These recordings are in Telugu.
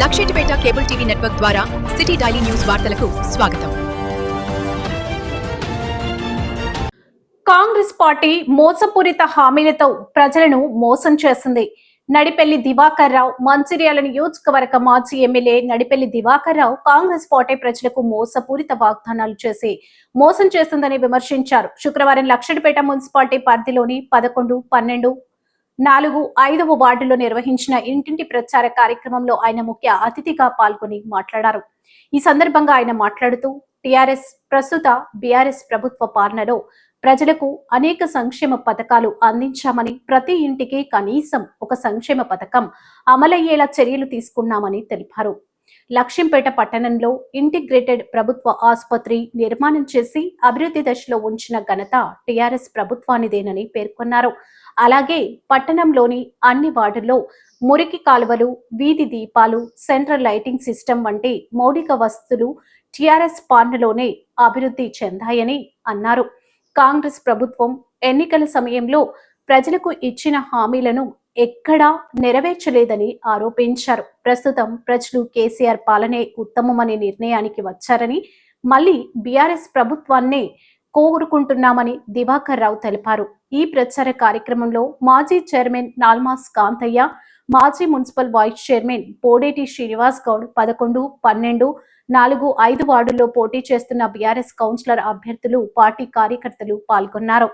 లక్షెట్టిపేట కేబుల్ టీవీ నెట్వర్క్ ద్వారా సిటీ డైలీ న్యూస్ వార్తలకు స్వాగతం. కాంగ్రెస్ పార్టీ మోసపూరిత హామీలతో ప్రజలను మోసం చేసింది. నడిపెల్లి దివాకర్ రావు మంచిర్యాల నియోజకవర్గ మాజీ ఎమ్మెల్యే నడిపెల్లి దివాకర్ రావు కాంగ్రెస్ పార్టీ ప్రజలకు మోసపూరిత వాగ్దానాలు చేసి మోసం చేసిందని విమర్శించారు. శుక్రవారం లక్షడిపేట మున్సిపాలిటీ పరిధిలోని పదకొండు పన్నెండు నాలుగు ఐదవ వార్డులో నిర్వహించిన ఇంటింటి ప్రచార కార్యక్రమంలో ఆయన ముఖ్య అతిథిగా పాల్గొని మాట్లాడారు. ఈ సందర్భంగా ఆయన మాట్లాడుతూ టిఆర్ఎస్ ప్రస్తుత బీఆర్ఎస్ ప్రభుత్వ పాలనలో ప్రజలకు అనేక సంక్షేమ పథకాలు అందించామని ప్రతి ఇంటికి కనీసం ఒక సంక్షేమ పథకం అమలయ్యేలా చర్యలు తీసుకున్నామని తెలిపారు. లక్ష్మీపేట పట్టణంలో ఇంటిగ్రేటెడ్ ప్రభుత్వ ఆసుపత్రి నిర్మాణం చేసి అభివృద్ధి దశలో ఉంచిన ఘనత టిఆర్ఎస్ ప్రభుత్వానిదేనని పేర్కొన్నారు. అలాగే పట్టణంలోని అన్ని వార్డుల్లో మురికి కాలువలు వీధి దీపాలు సెంట్రల్ లైటింగ్ సిస్టమ్ వంటి మౌలిక వస్తువులు టిఆర్ఎస్ పాలనలోనే అభివృద్ధి చెందాయని అన్నారు. కాంగ్రెస్ ప్రభుత్వం ఎన్నికల సమయంలో ప్రజలకు ఇచ్చిన హామీలను ఎక్కడా నెరవేర్చలేదని ఆరోపించారు. ప్రస్తుతం ప్రజలు కేసీఆర్ పాలనే ఉత్తమమనే నిర్ణయానికి వచ్చారని మళ్ళీ బీఆర్ఎస్ ప్రభుత్వాన్నే కోరుకుంటున్నామని దివాకర్ రావు తెలిపారు. ఈ ప్రచార కార్యక్రమంలో మాజీ చైర్మన్ నాల్మాస్ కాంతయ్య మాజీ municipal vice chairman Podeti Srinivas Goud పదకొండు పన్నెండు నాలుగు ఐదు వార్డుల్లో పోటీ చేస్తున్న బీఆర్ఎస్ కౌన్సిలర్ అభ్యర్థులు పార్టీ కార్యకర్తలు పాల్గొన్నారు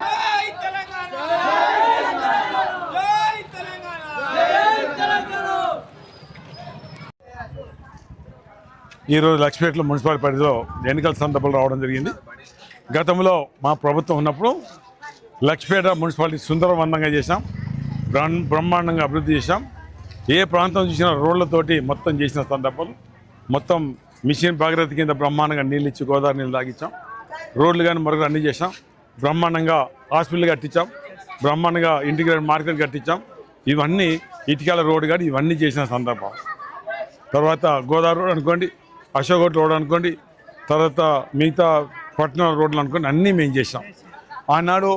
జై తెలంగాణ జై తెలంగాణ జై తెలంగాణ ఈరోజు లక్ష్మీపేటలో మున్సిపల్ పరిధిలో ఎన్నికల సందర్భంలో రావడం జరిగింది. గతంలో మా ప్రభుత్వం ఉన్నప్పుడు లక్ష్మీపేట మున్సిపాలిటీ సుందరవందంగా చేశాం. బ్రహ్మాండంగా అభివృద్ధి చేశాం. ఏ ప్రాంతం చూసినా రోడ్లతోటి మొత్తం చేసిన సందర్భం. మొత్తం మిషన్ భాగీరథ కింద బ్రహ్మాండంగా నీళ్ళు ఇచ్చి గోదావరి నీళ్ళు తాగించాం రోడ్లు కానీ మరొక అన్నీ చేసాం బ్రహ్మాండంగా హాస్పిటల్ కట్టించాం బ్రహ్మాండంగా ఇంటిగ్రేటెడ్ మార్కెట్ కట్టించాం ఇవన్నీ ఇటుకాల రోడ్డు కానీ ఇవన్నీ చేసిన సందర్భం. తర్వాత గోదావరి రోడ్ అనుకోండి అశోక్ రోడ్ అనుకోండి తర్వాత మిగతా పట్టణ రోడ్లు అనుకోండి అన్నీ మేము చేసాం ఆనాడు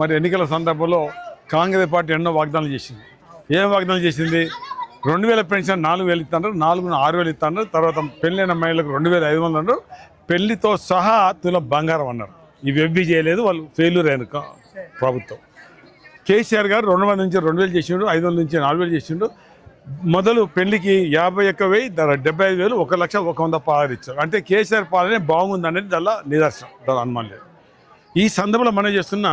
మరి ఎన్నికల సందర్భంలో కాంగ్రెస్ పార్టీ ఎన్నో వాగ్దానాలు చేసింది. ఏం వాగ్దానాలు చేసింది? రెండు వేల పెన్షన్ నాలుగు వేలు ఇస్తాను నాలుగు ఆరు వేలు ఇస్తాను తర్వాత పెళ్ళైన మహిళలకు రెండు వేల ఐదు వందలు అన్నారు. పెళ్ళితో సహా తుల బంగారం అన్నారు. ఇవి ఎవ్వి చేయలేదు వాళ్ళు ఫెయిల్యూర్ అయిన ప్రభుత్వం. కేసీఆర్ గారు రెండు వందల నుంచి రెండు వేలు చేసిండు ఐదు వందల నుంచి నాలుగు వేలు చేసిండు. మొదలు పెళ్ళికి యాభై ఒక్క వెయ్యి ధర డెబ్బై ఐదు వేలు ఒక లక్ష ఒక వంద పాలన ఇచ్చారు. అంటే కేసీఆర్ పాలనే బాగుంది అనేది దానిలో నిదర్శనం దాని అనుమానం లేదు. ఈ సందర్భంలో మనం చేస్తున్న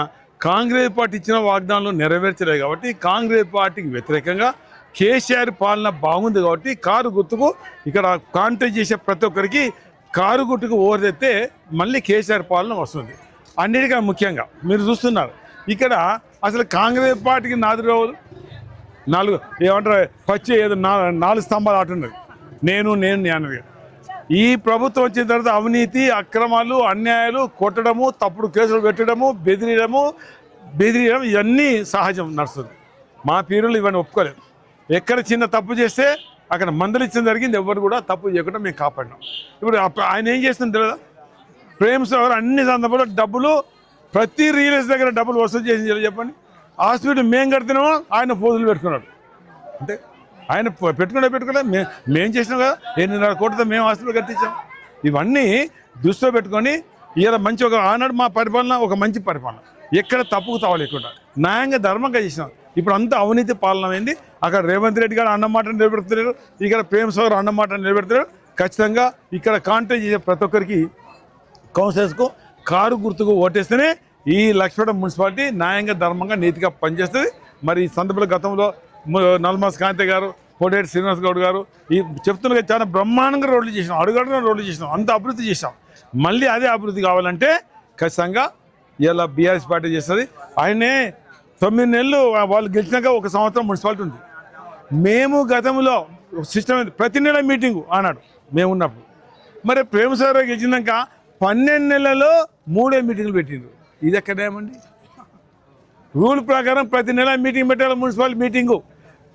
కాంగ్రెస్ పార్టీ ఇచ్చిన వాగ్దానాలు నెరవేర్చలేదు కాబట్టి కాంగ్రెస్ పార్టీకి వ్యతిరేకంగా కేసీఆర్ పాలన బాగుంది కాబట్టి కారు గుర్తుకు ఇక్కడ కాంటాక్ట్ చేసే ప్రతి ఒక్కరికి కారు గుర్తుకు ఓవరెత్తే మళ్ళీ కేసీఆర్ పాలన వస్తుంది. అన్నిటికన్నా ముఖ్యంగా మీరు చూస్తున్నారు ఇక్కడ అసలు కాంగ్రెస్ పార్టీకి నాదురోలు నాలుగు ఏమంటారు పచ్చి ఏదో నా- నాలుగు స్తంభాలు ఆటున్నది నేను నేను నేను ఈ ప్రభుత్వం వచ్చిన తర్వాత అవినీతి అక్రమాలు అన్యాయాలు కొట్టడము తప్పుడు కేసులు పెట్టడము బెదిరియడము బెదిరియడం ఇవన్నీ సహజం నడుస్తుంది. మా పీరులు ఇవన్నీ ఒప్పుకోలేదు ఎక్కడ చిన్న తప్పు చేస్తే అక్కడ మందులు ఇచ్చిన జరిగింది ఎవరు కూడా తప్పు చేయకుండా మేము కాపాడినాం. ఇప్పుడు అప్ప- ఆయన ఏం చేస్తుంది తెలియదా ప్రేమ్స్ ఎవరు అన్ని సందర్భాల్లో డబ్బులు ప్రతి రియల్ దగ్గర డబ్బులు వసూలు చేసి చెప్పండి? హాస్పిటల్ మేము కడుతున్నామో ఆయన పోజులు పెట్టుకున్నాడు. అంటే? ఆయన పెట్టుకునే పెట్టుకునే మే మేము చేసినాం కదా ఎనిమిదిన్నర కోట్లతో మేము హాస్పిటల్ కట్టించాం. ఇవన్నీ దృష్టిలో పెట్టుకొని ఇలా మంచి ఒక ఆనాడు మా పరిపాలన ఒక మంచి పరిపాలన. ఎక్కడ తప్పుకు తావలేకుండా. న్యాయంగా ధర్మంగా చేసినాం. ఇప్పుడు అంతా అవినీతి పాలన అయింది. అక్కడ రేవంత్ రెడ్డి గారు అన్నమాట నిలబెడుతున్నారు. ఇక్కడ ప్రేమ్ సాగర్ అన్నమాట నిలబెడుతున్నారు. ఖచ్చితంగా ఇక్కడ కాంటాక్ట్ చేసే ప్రతి ఒక్కరికి కౌన్సిలర్స్కు కారు గుర్తుకు ఓటేస్తేనే ఈ లక్ష్మణ మున్సిపాలిటీ న్యాయంగా ధర్మంగా నీతిగా పనిచేస్తుంది. మరి ఈ సందర్భంలో గతంలో నల్మాస్ కాంతి గారు కోటేటి శ్రీనివాస్ గౌడ్ గారు ఈ చెప్తున్న చాలా బ్రహ్మాండంగా రోడ్లు చేసినాం. అడుగడుగున రోడ్లు చేసినాం. అంత అభివృద్ధి చేసాం మళ్ళీ అదే అభివృద్ధి కావాలంటే ఖచ్చితంగా ఇలా బీఆర్ఎస్ పార్టీ చేస్తుంది. ఆయనే తొమ్మిది నెలలు వాళ్ళు గెలిచినాక ఒక సంవత్సరం మున్సిపాలిటీ ఉంది. మేము గతంలో సిస్టమ్ ప్రతి నెల మీటింగు ఆనాడు మేము ఉన్నప్పుడు. మరి ప్రేమ సార్ గెలిచినాక పన్నెండు నెలల్లో మూడే మీటింగ్లు పెట్టిండ్రు. ఇది ఎక్కడేమండి రూల్ ప్రకారం ప్రతి నెల మీటింగ్ పెట్టాలి మున్సిపల్ మీటింగు.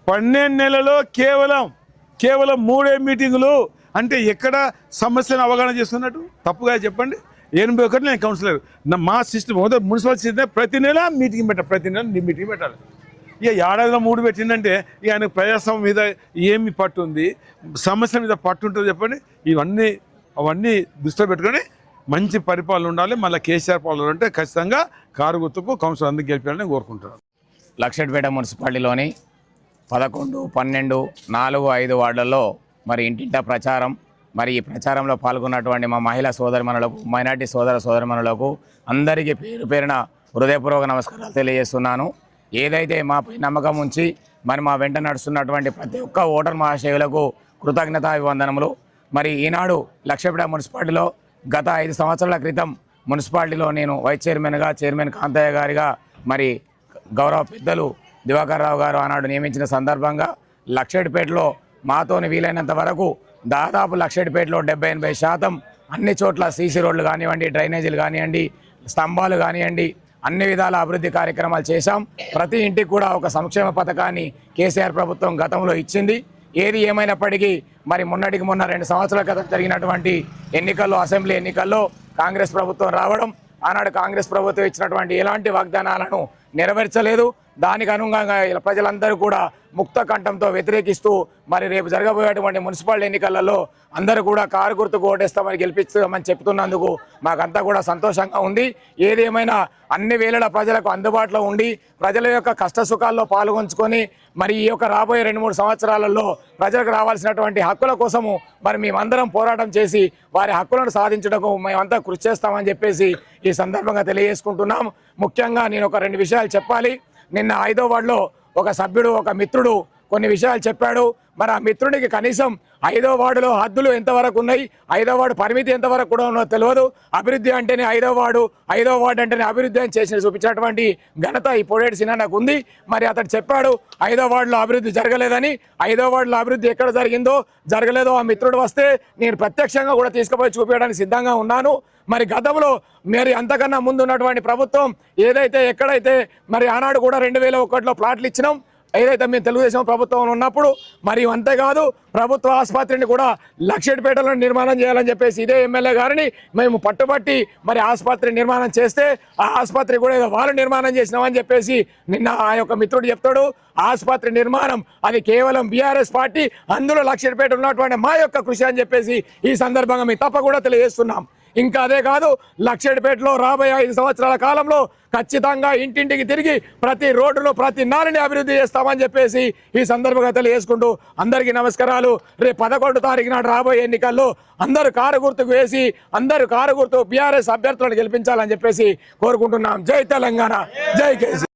పన్నెండు నెలలో కేవలం కేవలం మూడే మీటింగులు. అంటే ఎక్కడ సమస్యను అవగాహన చేస్తున్నట్టు? తప్పుగా చెప్పండి. ఎనభై ఒకటి నేను కౌన్సిలర్ మా సిస్టమ్ మొదటి మున్సిపల్ సిస్టమ్ ప్రతి నెల మీటింగ్ పెట్టాలి ప్రతి నెల మీటింగ్ పెట్టాలి. ఇక ఏడాదిలో మూడు పెట్టిందంటే ఇక ఆయన ప్రజాస్వామ్యం మీద ఏమి పట్టు ఉంది సమస్య మీద పట్టు ఉంటుంది చెప్పండి. ఇవన్నీ అవన్నీ దృష్టిలో పెట్టుకొని మంచి పరిపాలన ఉండాలి. మళ్ళీ కేసీఆర్ పాలన అంటే ఖచ్చితంగా కారు గుర్తుకు కౌన్సిల్ అందుకు గెలిపాలని కోరుకుంటున్నాను. లక్షట్పేట మున్సిపాలిటీలోని పదకొండు పన్నెండు నాలుగు ఐదు వార్డులలో మరి ఇంటింటా ప్రచారం మరి ఈ ప్రచారంలో పాల్గొన్నటువంటి మా మహిళా సోదరిమణులకు మైనార్టీ సోదర సోదరిమణులకు అందరికీ పేరు పేరున హృదయపూర్వక నమస్కారాలు తెలియజేస్తున్నాను. ఏదైతే మాపై నమ్మకం ఉంచి మరి మా వెంట నడుస్తున్నటువంటి ప్రతి ఒక్క ఓటర్ మహాశయులకు కృతజ్ఞతాభివందనములు. మరి ఈనాడు లక్షపేట మున్సిపాలిటీలో గత ఐదు సంవత్సరాల క్రితం మున్సిపాలిటీలో నేను వైస్ చైర్మన్గా చైర్మన్ కాంతయ్య గారిగా మరి గౌరవ పెద్దలు దివాకర్ రావు గారు ఆనాడు నియమించిన సందర్భంగా లక్షేటిపేటలో మాతోని వీలైనంత వరకు దాదాపు లక్షేటిపేటలో డెబ్బై ఎనభై శాతం అన్ని చోట్ల సీసీ రోడ్లు కానివ్వండి డ్రైనేజీలు కానివ్వండి స్తంభాలు కానివ్వండి అన్ని విధాల అభివృద్ధి కార్యక్రమాలు చేశాం. ప్రతి ఇంటికి కూడా ఒక సంక్షేమ పథకాన్ని కేసీఆర్ ప్రభుత్వం గతంలో ఇచ్చింది. ఏది ఏమైనప్పటికీ మరి మొన్నటికి మొన్న రెండు సంవత్సరాల క్రితం జరిగినటువంటి ఎన్నికల్లో అసెంబ్లీ ఎన్నికల్లో కాంగ్రెస్ ప్రభుత్వం రావడం ఆనాడు కాంగ్రెస్ ప్రభుత్వం ఇచ్చినటువంటి ఎలాంటి వాగ్దానాలను నెరవేర్చలేదు. దానికి అనుగుణంగా ప్రజలందరూ కూడా ముక్త కంఠంతో వ్యతిరేకిస్తూ మరి రేపు జరగబోయేటువంటి మున్సిపల్ ఎన్నికలలో అందరూ కూడా కారు గుర్తుకు ఓటేస్తామని గెలిపిస్తామని చెప్తున్నందుకు మాకంతా కూడా సంతోషంగా ఉంది. ఏదేమైనా అన్ని వేళల ప్రజలకు అందుబాటులో ఉండి ప్రజల యొక్క కష్ట సుఖాల్లో పాల్గొంచుకొని మరి ఈ యొక్క రాబోయే రెండు మూడు సంవత్సరాలలో ప్రజలకు రావాల్సినటువంటి హక్కుల కోసము మరి మేమందరం పోరాటం చేసి వారి హక్కులను సాధించడానికి మేమంతా కృషి చేస్తామని చెప్పేసి ఈ సందర్భంగా తెలియజేసుకుంటున్నాం. ముఖ్యంగా నేను ఒక రెండు విషయాలు చెప్పాలి. నిన్న ఐదో వార్డులో ఒక సభ్యుడు ఒక మిత్రుడు కొన్ని విషయాలు చెప్పాడు. మరి ఆ మిత్రునికి కనీసం ఐదో వార్డులో హద్దులు ఎంతవరకు ఉన్నాయి? ఐదో వార్డు పరిమితి ఎంతవరకు కూడా ఉన్నదో తెలియదు. అభివృద్ధి అంటేనే ఐదో వార్డు ఐదో వార్డు అంటేనే అభివృద్ధి అని చేసిన చూపించినటువంటి ఘనత ఈ పొడేటి సినానాకు ఉంది. మరి అతడు చెప్పాడు ఐదో వార్డులో అభివృద్ధి జరగలేదని. ఐదో వార్డులో అభివృద్ధి ఎక్కడ జరిగిందో జరగలేదో ఆ మిత్రుడు వస్తే నేను ప్రత్యక్షంగా కూడా తీసుకుపోయి చూపించడానికి సిద్ధంగా ఉన్నాను. మరి గతంలో మరి అంతకన్నా ముందు ఉన్నటువంటి ప్రభుత్వం ఏదైతే ఎక్కడైతే మరి ఆనాడు కూడా రెండు వేల ఒకటిలో ప్లాట్లు ఇచ్చినాం ఏదైతే మేము తెలుగుదేశం ప్రభుత్వం ఉన్నప్పుడు మరి అంతేకాదు ప్రభుత్వ ఆసుపత్రిని కూడా లక్షపేటలో నిర్మాణం చేయాలని చెప్పేసి ఇదే ఎమ్మెల్యే గారిని మేము పట్టుబట్టి మరి ఆసుపత్రి నిర్మాణం చేస్తే ఆ ఆసుపత్రి కూడా ఏదో వాళ్ళు నిర్మాణం చేసినామని చెప్పేసి నిన్న ఆ యొక్క మిత్రుడు చెప్తాడు. ఆసుపత్రి నిర్మాణం అది కేవలం బీఆర్ఎస్ పార్టీ అందులో లక్షపేట ఉన్నటువంటి మా యొక్క కృషి అని చెప్పేసి ఈ సందర్భంగా మేము తప్ప కూడా తెలియజేస్తున్నాం. ఇంకా అదే కాదు లక్షేటిపేటలో రాబోయే ఐదు సంవత్సరాల కాలంలో ఖచ్చితంగా ఇంటింటికి తిరిగి ప్రతి రోడ్డులో ప్రతి నాలుని అభివృద్ధి చేస్తామని చెప్పేసి ఈ సందర్భంగా తెలియజేసుకుంటూ అందరికీ నమస్కారాలు. రేపు పదకొండు తారీఖు నాడు రాబోయే ఎన్నికల్లో అందరూ కారు గుర్తుకు వేసి అందరూ కారు గుర్తు బీఆర్ఎస్ అభ్యర్థులను గెలిపించాలని చెప్పేసి కోరుకుంటున్నాం. జై తెలంగాణ. జై కేసీ